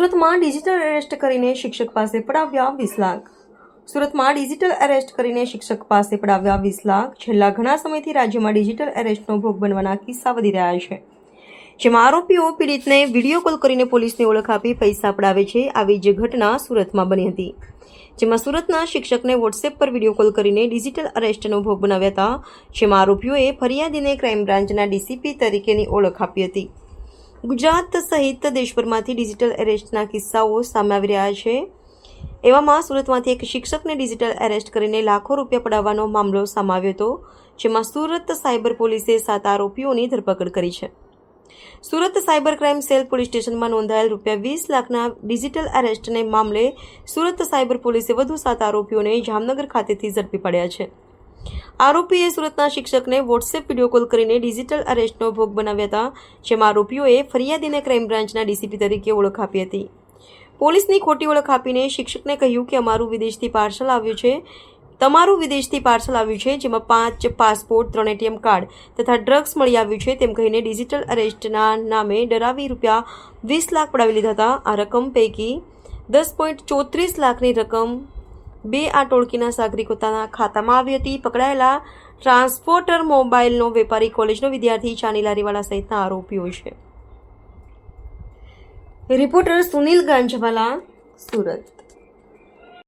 સુરતમાં digital arrest કરીને શિક્ષક પાસે પડાવ્યા વીસ લાખ. સુરતમાં ડિજિટલ એરેસ્ટ કરીને શિક્ષક પાસે પડાવ્યા વીસ લાખ. છેલ્લા ઘણા સમયથી રાજ્યમાં ડિજિટલ એરેસ્ટનો ભોગ બનવાના કિસ્સા વધી રહ્યા છે. જેમાં આરોપીઓ પીડિતને વીડિયો કોલ કરીને પોલીસની ઓળખ આપી પૈસા પડાવે છે આવી જ ઘટના સુરતમાં બની હતી. જેમાં સુરતના શિક્ષકને વોટ્સએપ પર વીડિયો કોલ કરીને ડિજિટલ અરેસ્ટનો ભોગ બનાવ્યા હતા. જેમાં આરોપીઓએ ફરિયાદીને ક્રાઇમ બ્રાન્ચના ડીસીપી તરીકેની ઓળખ આપી હતી. ગુજરાત સહિત દેશભરમાંથી ડિજિટલ એરેસ્ટના કિસ્સાઓ સામે આવી રહ્યા છે. એવામાં સુરતમાંથી એક શિક્ષકને ડિજિટલ એરેસ્ટ કરીને લાખો રૂપિયા પડાવવાનો મામલો સામે આવ્યો હતો, જેમાં સુરત સાયબર પોલીસે સાત આરોપીઓની ધરપકડ કરી છે. Surat cyber crime cell police સ્ટેશનમાં નોંધાયેલ રૂપિયા વીસ લાખના ડિજિટલ એરેસ્ટને મામલે સુરત સાયબર પોલીસે વધુ સાત આરોપીઓને જામનગર ખાતેથી ઝડપી પડ્યા છે. આરોપીએ સુરતના શિક્ષકને વોટ્સએપ વીડિયો કોલ કરીને ડિજિટલ અરેસ્ટનો ભોગ બનાવ્યા હતા, જેમાં આરોપીઓએ ફરિયાદીને ક્રાઇમ બ્રાન્ચના ડીસીપી તરીકે ઓળખ આપી હતી. પોલીસની ખોટી ઓળખ આપીને શિક્ષકને કહ્યું કે અમારું વિદેશથી પાર્સલ આવ્યું છે, તમારું વિદેશથી પાર્સલ આવ્યું છે, જેમાં પાંચ પાસપોર્ટ, ત્રણ એટીએમ કાર્ડ તથા ડ્રગ્સ મળી આવ્યું છે, તેમ કહીને ડિજિટલ અરેસ્ટના નામે ડરાવી રૂપિયા વીસ લાખ પડાવી લીધા હતા. આ રકમ પૈકી દસ પોઈન્ટ ચોત્રીસ લાખની રકમ બે આ ટોળકીના નાગરિકોના ખાતામાં આવી હતી. પકડાયેલા ટ્રાન્સપોર્ટર મોબાઈલનો વેપારી કોલેજનો વિદ્યાર્થી ચાની લારીવાળા સહિતના આરોપીઓ છે. રિપોર્ટર સુનિલ ગાંજવાલા, સુરત.